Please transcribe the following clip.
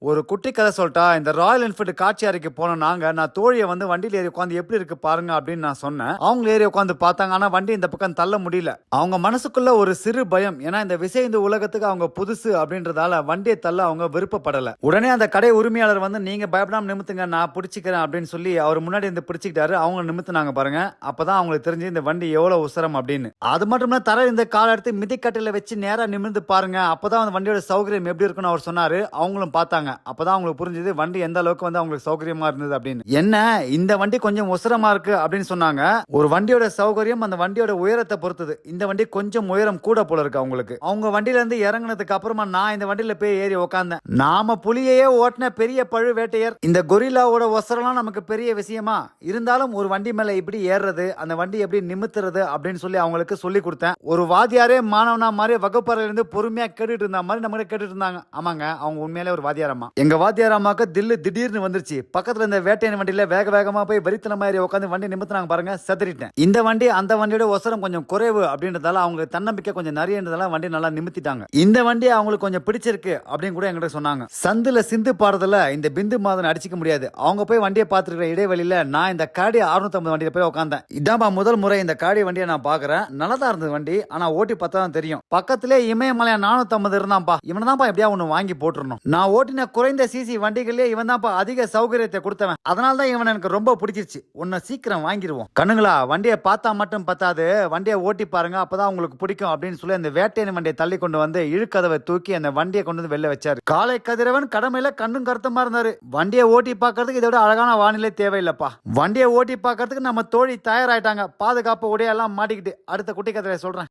ஒரு குட்டி கதை சொல்லிட்டா இந்த ராயல் என்ஃபீல்டு காட்சி அறைக்கு போன நாங்க நான் தோழியை வந்து வண்டியில் ஏறி உட்காந்து எப்படி இருக்கு பாருங்க அப்படின்னு நான் சொன்னேன். அவங்க ஏறி உட்காந்து பார்த்தாங்க. ஆனா வண்டி இந்த பக்கம் தள்ள முடியல. அவங்க மனசுக்குள்ள ஒரு சிறு பயம். ஏன்னா இந்த விசை இந்த உலகத்துக்கு அவங்க புதுசு அப்படின்றதால வண்டியை தள்ள அவங்க விருப்பப்படல. உடனே அந்த கடை உரிமையாளர் வந்து நீங்க பயப்படாம நிமித்துங்க நான் பிடிச்சிக்கிறேன் அப்படின்னு சொல்லி அவர் முன்னாடி இருந்து பிடிச்சிக்கிட்டாரு. அவங்க நிமித்துனாங்க பாருங்க. அப்பதான் அவங்களுக்கு தெரிஞ்சு இந்த வண்டி எவ்வளவு உசரம் அப்படின்னு. அது மட்டும் இல்ல தர இந்த கால எடுத்து மிதிக்கட்டில வச்சு நேரா நிமிர்ந்து பாருங்க. அப்பதான் அந்த வண்டியோட சௌகரியம் எப்படி இருக்குன்னு அவர் சொன்னாரு. அவங்களும் பார்த்தாங்க. அப்பதான் அவங்களுக்கு புரிஞ்சுது வண்டி எந்த அளவுக்கு வந்து அவங்களுக்கு சௌகரியமா இருந்தது அப்படின்னு. என்ன? இந்த வண்டி கொஞ்சம் உசரமா இருக்கு அப்படின்னு சொன்னாங்க. ஒரு வண்டியோட சௌகரியம் அந்த வண்டியோட உயரத்தை பொறுத்தது. இந்த வண்டி கொஞ்சம் உயரம் கூட போல இருக்கு அவங்களுக்கு. அவங்க வண்டியில இருந்து இறங்குனதுக்கு அப்புறமா நான் இந்த வண்டியில போய் ஏறி உட்காந்தேன் நாம புலியையே ஓட்டின பெரிய பழு வேட்டையர். இந்த கொரில்லாவோட ஒசரம்லாம் நமக்கு பெரிய விஷயமா? இருந்தாலும் ஒரு வண்டி மேல இப்படி ஏறுறது அந்த வண்டி எப்படி நிமித்துறது அப்படின்னு சொல்லி அவங்களுக்கு சொல்லி கொடுத்தேன். ஒரு வாத்தியாரே மாணவனா மாதிரி வகுப்பறையில இருந்து பொறுமையா கேட்டுட்டு இருந்த மாதிரி நம்ம கேட்டுட்டு இருந்தாங்க. ஆமாங்க அவங்க உண்மையிலே ஒரு வாத்தியாரம்மா எங்க வாத்தியாரம்மாக்கு தில்லு திடீர்னு வந்துருச்சு. பக்கத்துல இந்த வேட்டையின் வண்டியில வேக வேகமா போய் வெறித்தன மாதிரி உட்காந்து வண்டி நிமித்தினாங்க பாருங்க செதறிட்டேன். இந்த வண்டி அந்த வண்டியோட ஒசரம் கொஞ்சம் குறைவு அப்படின்றதால அவங்களுக்கு தன்னம்பிக்கை கொஞ்சம் நிறையன்றதால வண்டி நல்லா நிமித்திட்டாங்க. இந்த வண்டி அவங்களுக்கு கொஞ்சம் பிடிச்சிருக்கு அப்படின்னு கூட எங்கிட்ட சொன்னாங்க. சந்துல சிந்து பாடுறதுல இந்த பிந்து மாதன் அடிச்சிக்க முடியாது. அவங்க போய் வண்டியை பார்த்துருக்கிற இடைவெளியில நான் இந்த காடி 650 வண்டியில போய் உட்காந்தேன் இதான்பா முதல் முறை இந்த காடி வண்டியை நான் பாக்குறேன் நல்லா தான் இருந்தது வண்டி ஆனா ஓட்டி பார்த்தா தான் தெரியும். பக்கத்திலே இமயமலையா 450 இருந்தான்ப்பா. இவனை தான்ப்பா எப்படியா ஒன்று வாங்கி போட்டுருணும் நான் ஓட்டின குறைந்த சிசி வண்டிகளே இவன் தான்ப்பா அதிக சௌகரியத்தை கொடுத்தவன். அதனால தான் இவன் எனக்கு ரொம்ப பிடிச்சிருச்சு. உன்னை சீக்கிரம் வாங்கிடுவோம் கண்ணுங்களா வண்டியை பார்த்தா மட்டும் பத்தாது. வண்டியை ஓட்டி பாருங்க அப்பதான் உங்களுக்கு பிடிக்கும் அப்படின்னு சொல்லி அந்த வேட்டையன் வண்டியை தள்ளி கொண்டு வந்து இழுக்கதவை தூக்கி அந்த வண்டியை கொண்டு வந்து வெளில வச்சாரு. காலை கதிரவன் கடமையில கண்ணும் கருத்தமா இருந்தாரு. வண்டியை ஓட்டி பார்க்கறதுக்கு இதோட அழகான வானிலை தேவையில்லைப்பா. வண்டியை ஓட்டி பார்க்கறதுக்கு நம்ம தோழி தயாராயிட்டாங்க. பாதுகாப்பு உடையெல்லாம் மாட்டிக்கிட்டு அடுத்த குட்டி கதிரை சொல்றேன்.